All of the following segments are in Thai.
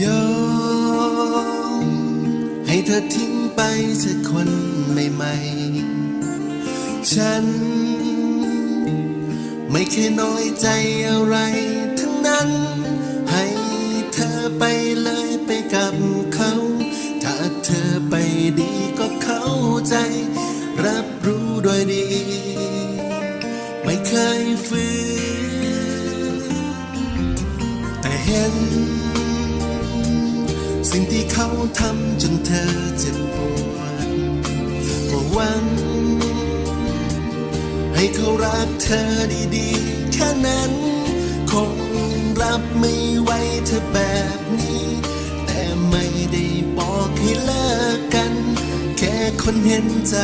ยอมให้เธอทิ้งไปจากคนใหม่ๆ ฉัน ไม่เคยน้อยใจอะไรทั้งนั้น ให้เธอไปเลยไปกับเขา ถ้าเธอไปดีก็เข้าใจ รับรู้โดยดี ไม่เคยฝืนแต่เห็น สิ่งที่เขาทำจนเธอเจ็บปวดก็หวัง ให้เขารักเธอดีๆแค่นั้น คงรับไม่ไหวเธอแบบนี้ แต่ไม่ได้บอกให้เลิกกัน แค่คนเห็นใจ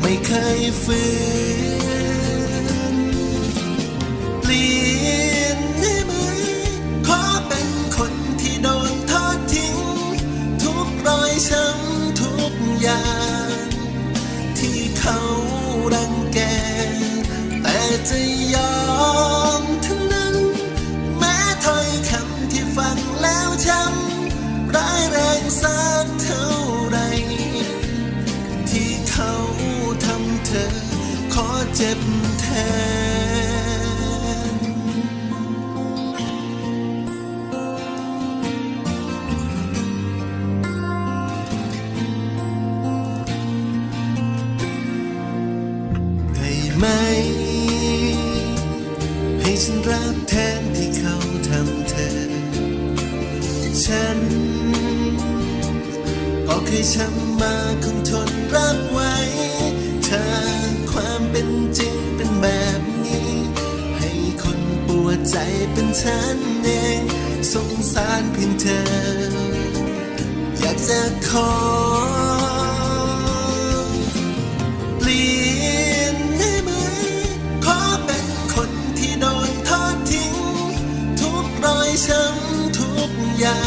ไม่เคยฝืนเเจ็บแทน ได้ไหม ให้ฉันรักแทนที่เขาทำเธอ ฉันก็เคยช้ำมาคงทนรับไว้ วดใจเป็นฉันเอง สงสารเพียงเธอ อยากจะขอเปลี่ยนได้ไหม ขอเป็นคนที่โดนทอดทิ้ง ทุกรอยช้ำทุกอย่า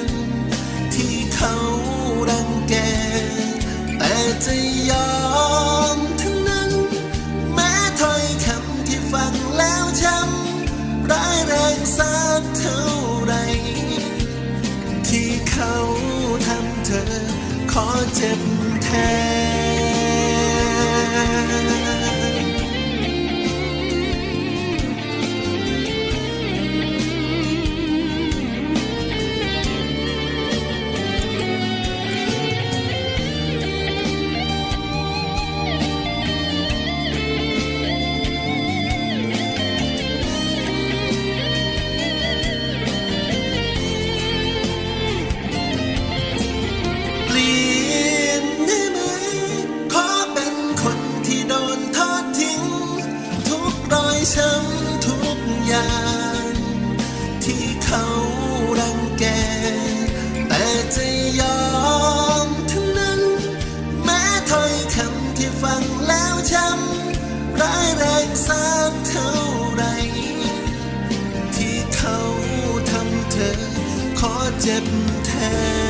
ง ที่เขารังแก แต่จะยอม ร้ายแรงสักเท่าไร ที่เขาทำเธอ ขอเจ็บแทน รอยช้ำทุกอย่าง ที่เขารังแก แต่จะยอมทั้งนั้น แม้ถ้อยคำที่ฟังแล้วช้ำร้ายแรงสักเท่าไร ที่เขาทำเธอ ขอเจ็บแทน